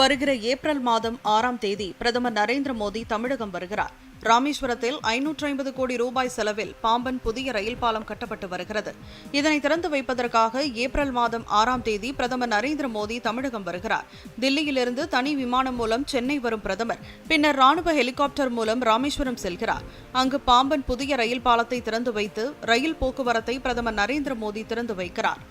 வருகிற ஏப்ரல் மாதம் ஆறாம் தேதி பிரதமர் நரேந்திர மோடி தமிழகம் வருகிறார். ராமேஸ்வரத்தில் ஐநூற்றி ஐம்பது கோடி ரூபாய் செலவில் பாம்பன் புதிய ரயில் பாலம் கட்டப்பட்டு வருகிறது. இதனை திறந்து வைப்பதற்காக ஏப்ரல் மாதம் ஆறாம் தேதி பிரதமர் நரேந்திர மோடி தமிழகம் வருகிறார். தில்லியிலிருந்து தனி விமானம் மூலம் சென்னை வரும் பிரதமர் பின்னர் ராணுவ ஹெலிகாப்டர் மூலம் ராமேஸ்வரம் செல்கிறார். அங்கு பாம்பன் புதிய ரயில் பாலத்தை திறந்து வைத்து ரயில் போக்குவரத்தை பிரதமர் நரேந்திர மோடி திறந்து வைக்கிறார்.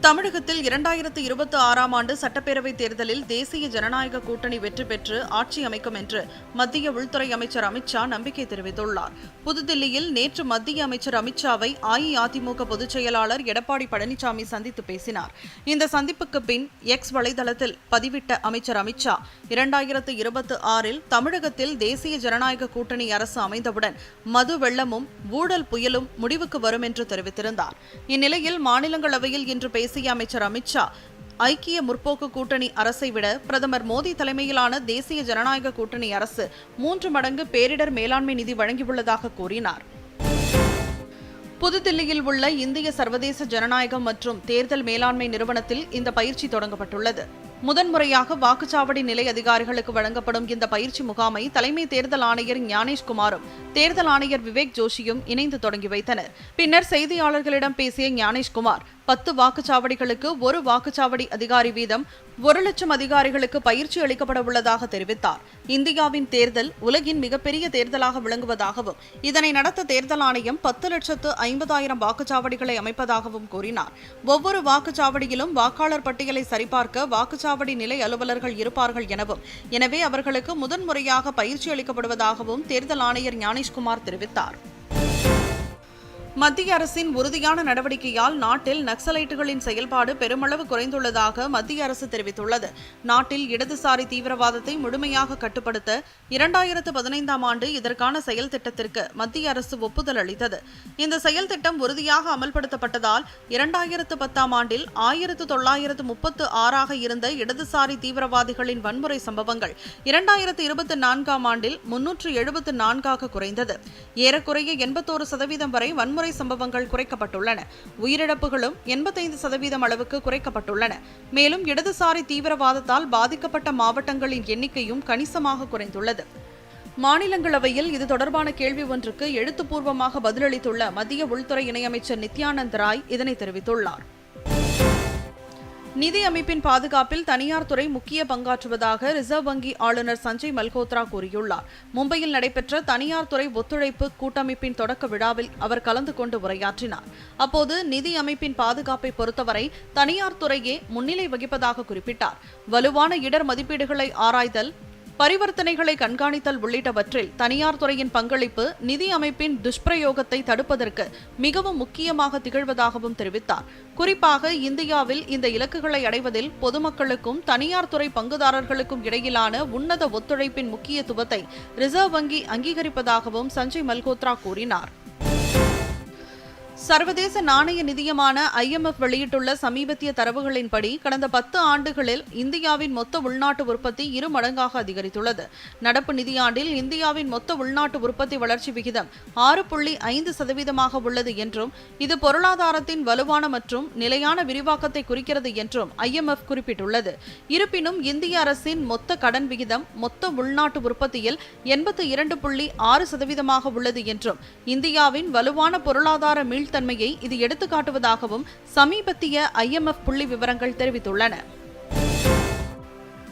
தமிழகத்தில் இரண்டாயிரத்து இருபத்தி ஆறாம் ஆண்டு சட்டப்பேரவைத் தேர்தலில் தேசிய ஜனநாயக கூட்டணி வெற்றி பெற்று ஆட்சி அமைக்கும் என்று மத்திய உள்துறை அமைச்சர் அமித்ஷா நம்பிக்கை தெரிவித்துள்ளார். புதுதில்லியில் நேற்று மத்திய அமைச்சர் அமித்ஷாவை அஇஅதிமுக பொதுச் செயலாளர் எடப்பாடி பழனிசாமி சந்தித்து பேசினார். இந்த சந்திப்புக்கு பின் எக்ஸ் வலைதளத்தில் பதிவிட்ட அமைச்சர் அமித்ஷா இரண்டாயிரத்து இருபத்தி ஆறில் தமிழகத்தில் தேசிய ஜனநாயக கூட்டணி அரசு அமைந்தவுடன் மது வெள்ளமும் ஊழல் புயலும் முடிவுக்கு வரும் என்று தெரிவித்திருந்தார். இந்நிலையில் மாநிலங்களவையில் இன்று பேசிய அமைச்சர் அமித்ஷா ஐக்கிய முற்போக்கு கூட்டணி அரசை விட பிரதமர் மோடி தலைமையிலான தேசிய ஜனநாயக கூட்டணி அரசு மூன்று மடங்கு பேரிடர் மேலாண்மை நிதி வழங்கியுள்ளதாக கூறினார். புதுதில்லியில் உள்ள இந்திய சர்வதேச ஜனநாயகம் மற்றும் தேர்தல் மேலாண்மை நிறுவனத்தில் இந்த பயிற்சி தொடங்கப்பட்டுள்ளது. முதன்முறையாக வாக்குச்சாவடி நிலை அதிகாரிகளுக்கு வழங்கப்படும் இந்த பயிற்சி முகாமை தலைமை தேர்தல் ஆணையர் ஞானேஷ்குமாரும் தேர்தல் ஆணையர் விவேக் ஜோஷியும் இணைந்து தொடங்கி வைத்தனர். பின்னர் செய்தியாளர்களிடம் பேசிய ஞானேஷ்குமார் பத்து வாக்குச்சாவடிகளுக்கு ஒரு வாக்குச்சாவடி அதிகாரி வீதம் ஒரு லட்சம் அதிகாரிகளுக்கு பயிற்சி அளிக்கப்பட உள்ளதாக தெரிவித்தார். இந்தியாவின் தேர்தல் உலகின் மிகப்பெரிய தேர்தலாக விளங்குவதாகவும் இதனை நடத்த தேர்தல் ஆணையம் பத்து லட்சத்து ஐம்பதாயிரம் வாக்குச்சாவடிகளை அமைப்பதாகவும் கூறினார். ஒவ்வொரு வாக்குச்சாவடியிலும் வாக்காளர் பட்டியலை சரிபார்க்க வாக்குச்சாவடி நிலை அலுவலர்கள் இருப்பார்கள் எனவும் எனவே அவர்களுக்கு முதன்முறையாக பயிற்சி அளிக்கப்படுவதாகவும் தேர்தல் ஆணையர் ஞானேஷ்குமார் தெரிவித்தார். மத்திய அரசின் உறுதியான நடவடிக்கையால் நாட்டில் நக்சலைட்டுகளின் செயல்பாடு பெருமளவு குறைந்துள்ளதாக மத்திய அரசு தெரிவித்துள்ளது. நாட்டில் இடதுசாரி தீவிரவாதத்தை முழுமையாக கட்டுப்படுத்த இரண்டாயிரத்து பதினைந்தாம் ஆண்டு இதற்கான செயல் திட்டத்திற்கு மத்திய அரசு ஒப்புதல் அளித்தது. இந்த செயல் திட்டம் உறுதியாக அமல்படுத்தப்பட்டதால் இரண்டாயிரத்து பத்தாம் ஆண்டில் ஆயிரத்து தொள்ளாயிரத்து முப்பத்து ஆறாக இருந்த இடதுசாரி தீவிரவாதிகளின் வன்முறை சம்பவங்கள் இரண்டாயிரத்து இருபத்தி நான்காம் ஆண்டில் முன்னூற்று எழுபத்து நான்காக குறைந்தது. ஏறக்குறைய எண்பத்தோரு சதவீதம் வரை வன்முறை வன்முறை சம்பவங்கள் குறைக்கப்பட்டுள்ளன. உயிரிழப்புகளும் எண்பத்தைந்து சதவீதம் அளவுக்கு குறைக்கப்பட்டுள்ளன. மேலும் இடதுசாரி தீவிரவாதத்தால் பாதிக்கப்பட்ட மாவட்டங்களின் எண்ணிக்கையும் கணிசமாக குறைந்துள்ளது. மாநிலங்களவையில் இது தொடர்பான கேள்வி ஒன்றுக்கு எழுத்துப்பூர்வமாக பதிலளித்துள்ள மத்திய உள்துறை இணையமைச்சர் நித்யானந்த் ராய் இதனை தெரிவித்துள்ளார். நிதி அமைப்பின் பாதுகாப்பில் தனியார் துறை முக்கிய பங்காற்றுவதாக ரிசர்வ் வங்கி ஆளுநர் சஞ்சய் மல்கோத்ரா கூறியுள்ளார். மும்பையில் நடைபெற்ற தனியார் துறை ஒத்துழைப்பு கூட்டமைப்பின் தொடக்க விழாவில் அவர் கலந்து கொண்டு உரையாற்றினார். அப்போது நிதி அமைப்பின் பாதுகாப்பை பொறுத்தவரை தனியார் துறையே முன்னிலை வகிப்பதாக குறிப்பிட்டார். வலுவான இடர் மதிப்பீடுகளை ஆராய்தல் பரிவர்த்தனைகளை கண்காணித்தல் உள்ளிட்டவற்றில் தனியார் துறையின் பங்களிப்பு நிதி அமைப்பின் துஷ்பிரயோகத்தை தடுப்பதற்கு மிகவும் முக்கியமாக திகழ்வதாகவும் தெரிவித்தார். குறிப்பாக இந்தியாவில் இந்த இலக்குகளை அடைவதில் பொதுமக்களுக்கும் தனியார் துறை பங்குதாரர்களுக்கும் இடையிலான உன்னத ஒத்துழைப்பின் முக்கியத்துவத்தை ரிசர்வ் வங்கி அங்கீகரிப்பதாகவும் சஞ்சய் மல்கோத்ரா கூறினார். சர்வதேச நாணய நிதியமான ஐஎம்எஃப் வெளியிட்டுள்ள சமீபத்திய தரவுகளின்படி கடந்த பத்து ஆண்டுகளில் இந்தியாவின் மொத்த உள்நாட்டு உற்பத்தி இரு மடங்காக அதிகரித்துள்ளது. நடப்பு நிதியாண்டில் இந்தியாவின் மொத்த உள்நாட்டு உற்பத்தி வளர்ச்சி விகிதம் ஆறு புள்ளி ஐந்து சதவீதமாக உள்ளது என்றும் இது பொருளாதாரத்தின் வலுவான மற்றும் நிலையான விரிவாக்கத்தை குறிக்கிறது என்றும் ஐஎம்எஃப் குறிப்பிட்டுள்ளது. இருப்பினும் இந்திய அரசின் மொத்த கடன் விகிதம் மொத்த உள்நாட்டு உற்பத்தியில் எண்பத்தி இரண்டு புள்ளி ஆறு சதவீதமாக உள்ளது என்றும் இந்தியாவின் வலுவான பொருளாதார மீழ்த்த தன்மையை இது எடுத்துக்காட்டுவதாகவும் சமீபத்திய ஐஎம்எஃப் புள்ளி விவரங்கள் தெரிவித்துள்ளன.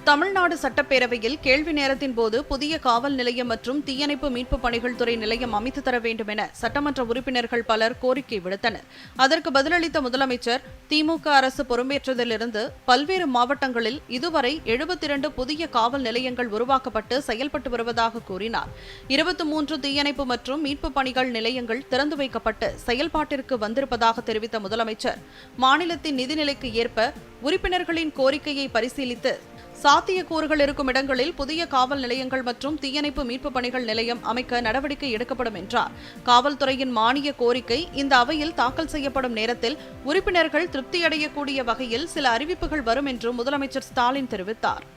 தமிழ்நாடு சட்டப்பேரவையில் கேள்வி நேரத்தின் போது புதிய காவல் நிலையம் மற்றும் தீயணைப்பு மீட்பு பணிகள் துறை நிலையம் அமைத்து தர வேண்டும் என சட்டமன்ற உறுப்பினர்கள் பலர் கோரிக்கை விடுத்தனர். அதற்கு பதிலளித்த முதலமைச்சர் திமுக அரசு பொறுப்பேற்றதிலிருந்து பல்வேறு மாவட்டங்களில் இதுவரை எழுபத்தி இரண்டு புதிய காவல் நிலையங்கள் உருவாக்கப்பட்டு செயல்பட்டு வருவதாக கூறினார். இருபத்தி மூன்று தீயணைப்பு மற்றும் மீட்பு பணிகள் நிலையங்கள் திறந்து வைக்கப்பட்டு செயல்பாட்டிற்கு வந்திருப்பதாக தெரிவித்த முதலமைச்சர் மாநிலத்தின் நிதிநிலைக்கு ஏற்ப உறுப்பினர்களின் கோரிக்கையை பரிசீலித்து சாத்தியக்கூறுகள் இருக்கும் இடங்களில் புதிய காவல் நிலையங்கள் மற்றும் தீயணைப்பு மீட்பு பணிகள் நிலையம் அமைக்க நடவடிக்கை எடுக்கப்படும் என்றார். காவல்துறையின் மானிய கோரிக்கை இந்த அவையில் தாக்கல் செய்யப்படும் நேரத்தில் உறுப்பினர்கள் திருப்தியடையக்கூடிய வகையில் சில அறிவிப்புகள் வரும் என்று முதலமைச்சர் ஸ்டாலின் தெரிவித்தார்.